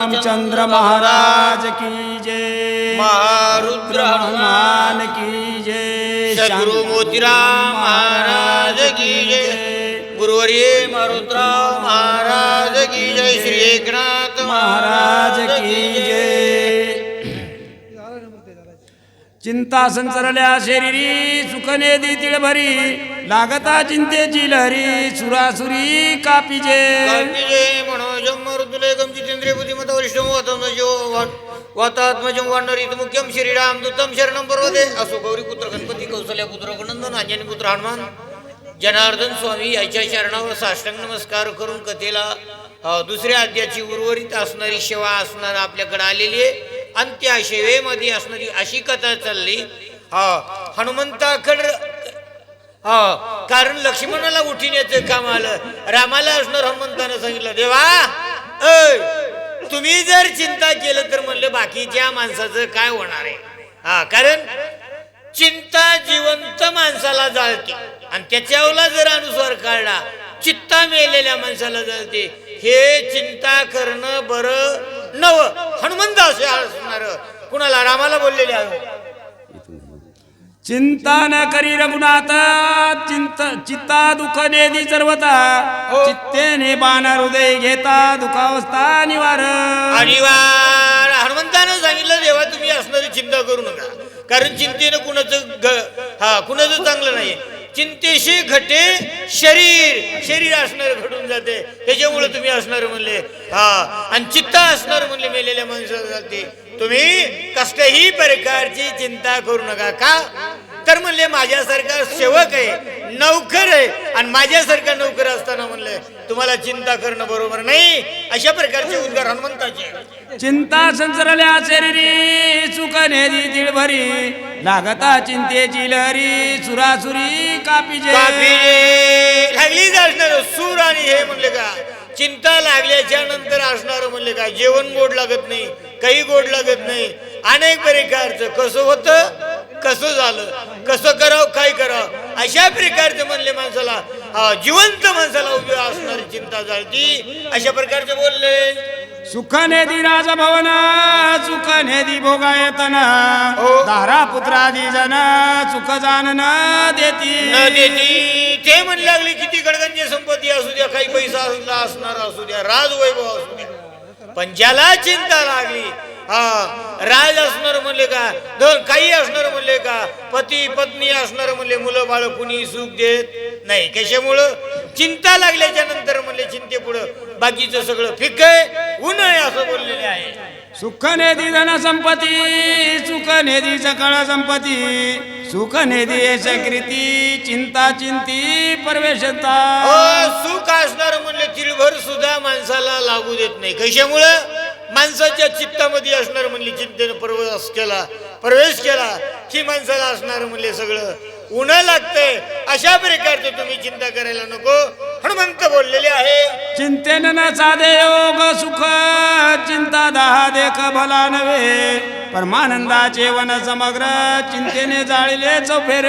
रामचंद्र महाराज की जय। महारुद्र हनुमान की जय। शांती मोतीराम महाराज की जय। गुरुवर्य मारुतराव महाराज की जय। श्री एकनाथ महाराज की जय। चिंता संचरल्या शरीरी सुखने देतील भरी लागता चिंतेची लहरी सुरासुरी कापिजे कापी जय मरुदुलेगम जितेंद्रिय बुद्धिमत्ता वरिष्ठम वातम जो वातात्मजम वानरित मुख्यम श्रीराम दूतम शरणम पर्वते असो गौरी पुत्र गणपती कौशल्या पुत्र गुणंदन अंजनी पुत्र हनुमान जनार्दन स्वामी याच्या चरणावर साष्टांग नमस्कार करून कथेला दुसऱ्या अध्याची उर्वरित असणारी सेवा असणार आपल्याकडे आलेली आहे आणि त्या सेवेमध्ये असणारी अशी कथा चालली हा हनुमंताकड हा कारण लक्ष्मणाला उठिण्याचं काम आलं रामाला असणार हनुमंतानं सांगितलं देवा ऐ तुम्ही जर चिंता केलं तर म्हणलं बाकीच्या माणसाचं काय होणार आहे? हा कारण चिंता जिवंत माणसाला जाळते. आणि त्याच्यावला जर अनुस्वार काढला चित्ता मेलेल्या माणसाला जाळते. हे चिंता करणं बरं नव हनुमंत असे असणार. कुणाला? रामाला बोललेले आहे. चिंता न करी रघुनाथ चिंत चित्ता दुःख नेदी सर्वता चित्तेने बाण हृदय घेता दुखावस्था निवार. वा- हनुमंतानं सांगितलं देवा तुम्ही असणारी चिंता करू नका. कारण चिंतेनं कुणाचं हा कुणाचं चांगलं नाही चिंतेशी घटे शरीर. शरीर असणार घडून जाते. त्याच्यामुळे तुम्ही असणार म्हणले. हा आणि चित्ता असणार म्हणले मेलेल्या माणसाला जाते. तुम्ही कसल्याही प्रकारची चिंता करू नका. का? तर म्हणले माझ्यासारखा सेवक आहे नौकर आहे. आणि माझ्यासारखा नौकर असताना म्हणले तुम्हाला चिंता करणं बरोबर नाही. अशा प्रकारचे उद्गार हनुमंताचे. चिंता संचरल्या शरीरी सुख नेदी तिळ भरी लागता चिंतेची लहरी सुरासुरी कापिजे काफी लागलीच असणार सूर आणि हे म्हणले का चिंता लागल्याच्या नंतर असणार म्हणले का जेवण गोड लागत नाही काही गोड लागत नाही. अनेक प्रकारचं कसं होतं? कसं झालं? कसं करावं काय करावं? अशा प्रकारचं म्हणले माणसाला जिवंत माणसाला उभी असणारी चिंता झाली अशा प्रकारचे बोलले. सुख नेदी राजभवन सुख नेदी भोगायतन. हो. धारा पुत्रादी जन सुख जाण न देती. न देती. ते म्हणू लागले किती गडगंजे संपत्ती असू द्या काही पैसा असला असणार असू द्या राज वैभव असू द्या. पण ज्याला चिंता लागली हा. राज असणार म्हणले का? दोन काही असणार म्हणले का? पती पत्नी असणार म्हणले मुलं बाळ कुणी सुख देत नाही. कशामुळं? चिंता लागल्याच्या नंतर म्हणले चिंतेपुढं. बाकीचं सगळं फिक आहे ऊन आहे असं बोललेले आहे. सुख नेदी धन संपत्ती सुख नेदी सकळ संपत्ती सुख नेदी सकृती चिंता चिंती परवेशता. सुख असणार म्हणले तिळभर सुद्धा माणसाला लागू देत नाही. कशामुळं? माणसाच्या चित्तामध्ये असणार म्हणले चिंतेनं प्रवेश केला प्रवेश केला की माणसाला असणार म्हणले सगळं. उन्हा लागतंय अशा प्रकारचं तुम्ही चिंता करायला नको. हनुमंत बोललेले आहे चिंतेन न साधे योग सुख चिंता दहा देख भला नव्हे. परमानंदाचे वन समग्र चिंतेने जाळले चौफेर.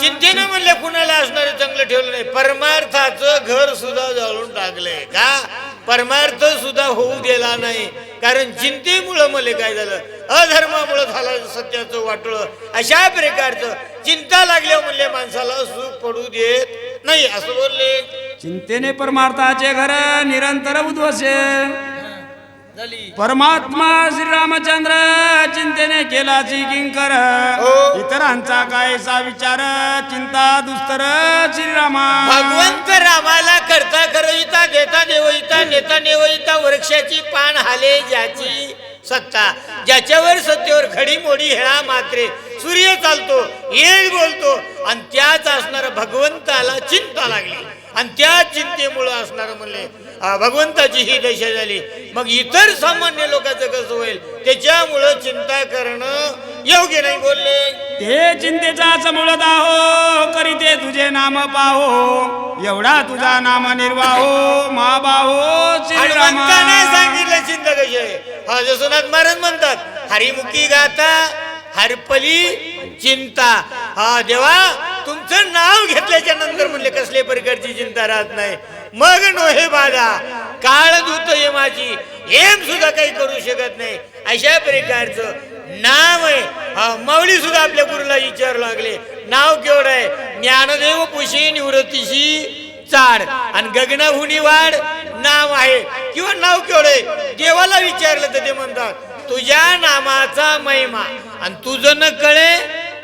चिंतेनं म्हणले कुणाला असणार चांगलं ठेवलं नाही. परमार्थाचं घर सुद्धा जाळून टाकलंय का? परमार्थ सुद्धा होऊ दिला नाही. कारण चिंतेमुळं मला काय झालं? अधर्मामुळं झालं सत्याचं वाटलं अशा प्रकारचं चिंता लागल्या म्हणले माणसाला सुख पडू देत नाही असं बोलले. चिंतेने परमार्थाचे घर निरंतर उद्वसे परमात्मा श्रीरामचंद्र चिंतेने केला किंकर। हो. इतरांचा कायसा विचार चिंता दुस्तर श्रीरामा भगवंत रामाला करता करविता देता देवहिता नेता नेवहिता वृक्षाची पान हाले ज्याची सत्ता। ज्याच्यावर सत्तेवर खडी मोडी हेळा मात्रे। सूर्य चालतो येळ बोलतो आणि त्याच असणारा भगवंताला चिंता लागली। आणि त्या चिंतेमुळं असणार म्हणले भगवंताची ही दशा झाली. मग इतर सामान्य लोकांचं कसं होईल? त्याच्यामुळं चिंता करणं योग्य नाही बोलले. ते चिंतेचाच मूळ दाहो करीते तुझे नाम पाहो. एवढा तुझा नाम निर्वाहो मा हनुमंताने सांगितलं चिंता कशी आहे? हा जसोनाथ महाराज म्हणतात हरिमुखी गाता हरपली चिंता. हा देवा तुमचं नाव घेतल्याच्या नंतर म्हणले कसले प्रकारची चिंता राहत नाही. मग नोहे बाधा काळ दूत ये माझी एम सुद्धा काही करू शकत नाही. अशा प्रकारचं नाव आहे. हा माऊली सुद्धा आपल्या गुरुला विचारू लागले. नाव केवढं आहे? ज्ञानदेव पुशी निवृत्तीशी चाड. आणि गगनाहुनी वाढ नाव आहे. किंवा नाव केवढं आहे? देवाला विचारलं तर ते म्हणतात तुझ्या नामाचा महिमा आणि तुझं न कळे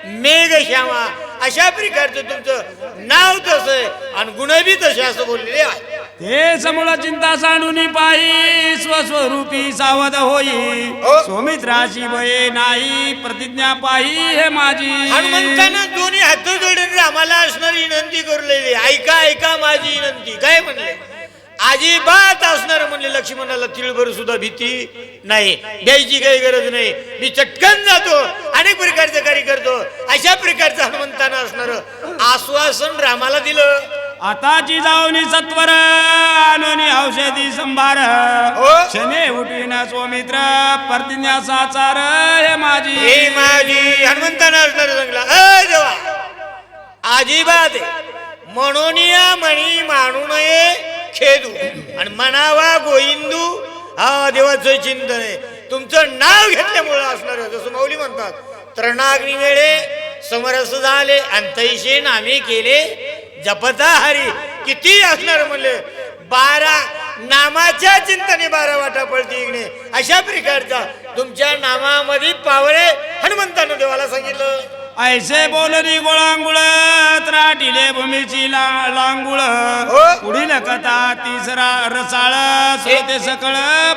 मेघ श्यामा अशा प्रकारचं तुमचं नाव तसं आहे आणि गुण बी तसे असं बोललेले आहे. ते समूळ चिंता सांडून पायी स्वस्वरूपी सावध होई. हो. सोमित्राची भये नाही प्रतिज्ञा पायी हे माझी. हनुमंतानं दोन्ही हात जोडून आम्हाला असणारी विनंती करू ऐका ऐका माझी विनंती. काय म्हणले? अजिबात असणार म्हणले लक्ष्मणाला तिळभर सुद्धा भीती नाही. द्यायची काही गरज नाही. मी चटकन जातो अनेक प्रकारचं कार्य करतो. अशा प्रकारचं हनुमंतानं असणार आश्वासन रामाला दिलं. आताची जाऊनी सत्वर आणून औषधी संभार. हो. शने उठीन सोमित्र प्रतिज्ञा साचार हे माझी हे माझी हनुमंतानं असणार अ देवा! अजिबात. म्हणून या म्हणी मानू नये. खेदू. आणि म्हणावा गोविंदू हा देवाचं चिंतन आहे. तुमचं नाव घेतल्यामुळं असणार जसं माऊली म्हणतात. त्रणाग्नी वेळे समरस झाले आणि नामे केले जपता हरी. किती असणार म्हणले? बारा नामाच्या चिंतने बारा वाटा पडते इकडे अशा प्रकारचा तुमच्या नामामध्ये पावरे हनुमंतानं देवाला सांगितलं. ऐसे बोलरी गोळांगुळ त्राटिले भूमीची लांगुळ. हो. पुढील कथा तिसरा रसाळ सोते सकळ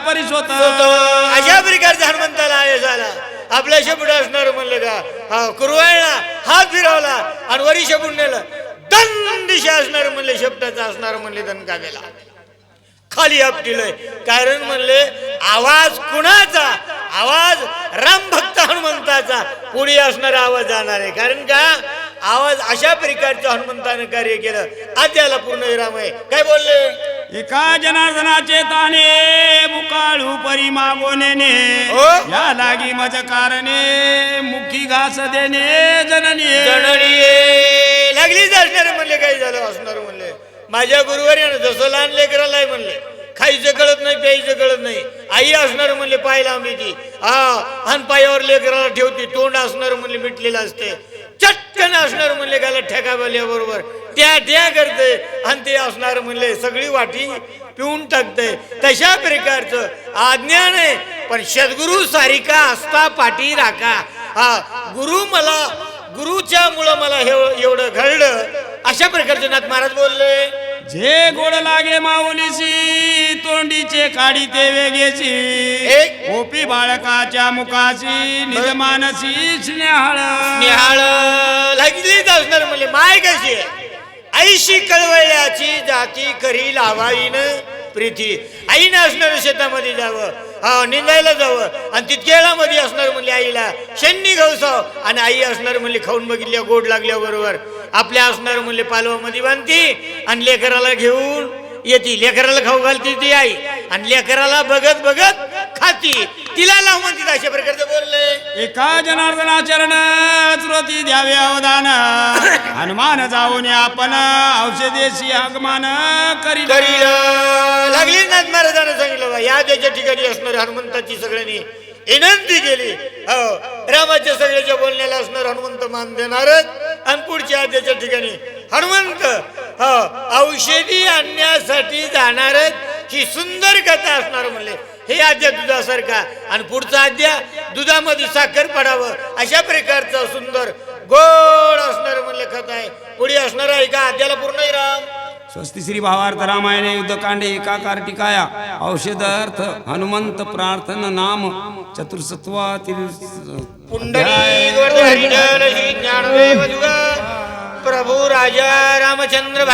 परिसोत. अशा प्रकारचा हनुमंताला आय झाला. आपल्या शेपूट असणार म्हणलं का? हा कुरवाळला हात फिरवला आणि वरी शेपूट नेलं. दंडिशा असणार म्हणले शेपटाचा असणार म्हणले दणकाव्याला खाली आपटिलंय. कारण म्हणले आवाज कुणाचा? आवाज राम भक्त हनुमंताचा. पुढे असणारा आवाज जाणार आहे. कारण का? आवाज अशा प्रकारचं हनुमंतानं कार्य केलं. आज त्याला पूर्ण विराम आहे. काय बोलले? एका जनार्दनाचे ताने मुकाळू परी मागोनेने हो. या लागी मज कारणे मुखी घास देणे जननी जननी लागलीच असणार म्हणले काय झालं असणार म्हणले. माझ्या गुरुवारी जसं लहान लेकराला म्हणले. खायचं कळत नाही प्यायचं कळत नाही. आई असणार म्हणले पाहिला आम्ही ती. हा अन पायावर लेकराला ठेवते तोंड असणार म्हणले मिटलेलं असते. चटकन असणार म्हणले गाला ठेका बरोबर. त्या त्या करते आणि ते असणार म्हणले सगळी वाटी पिऊन टाकते. तशा प्रकारचं आज्ञा नाही पण सद्गुरु सारिका असता पाठी राखा. हा गुरु मला गुरुच्या मुळे मला हे एवढं घडलं. अशा प्रकारचे नाथ महाराज बोलले. जे गोड लागे माऊलीशी तोंडीचे काढी ते वेगेची. एक. ओपी बाळकाच्या मुखाची निजमानसी स्नेहाळ. निहाळ लागलीच असणार म्हणले माय कशी आईशी कळवळ्याची जाती करी लावाईन प्रीती. आईनं असणार शेतामध्ये जावं हा निंदायला जावं. आणि तितकेळामध्ये असणार म्हणले आईला. शनी गवसाव आणि आई असणार म्हणले खाऊन बघितल्या गोड लागल्या बरोबर. आपल्या असणार म्हणले पालवामध्ये बांधती आणि लेकराला घेऊन येते लेकराला खाऊ घालते ती आई. आणि लेकराला बघत बघत खाती. तिला लाव म्हणते अशा प्रकारचं बोलले एका जनार्दना चरण श्रोती द्यावे अवदान. हनुमान जाऊन आपण औषधेशी आगमान करील करील लागली नाथ महाराजांना सांगितलं बा या त्याच्या ठिकाणी असणार हनुमंताची सगळ्यांनी विनंती केली. हो. रामाच्या सगळ्याच्या बोलण्याला असणार हनुमंत मान देणारच. आणि पुढच्या आद्याच्या ठिकाणी हनुमंत औषधी आणण्यासाठी जाणारच ही सुंदर कथा असणार म्हणले. हे आद्या दुधासारखा आणि पुढचा आद्या दुधामध्ये साखर पडावं अशा प्रकारचं सुंदर गोड असणार म्हणले कथा आहे. पुढे असणार आहे का? आद्याला पूर्ण राम स्वस्ती श्री भावार्थ रामायणे युद्धकांडे एकाकार टिकाया औषध अर्थ हनुमंत प्रार्थना नाम चतुर्सत्वातील हरिजन श्री ज्ञानदेव प्रभू राजा रामचंद्र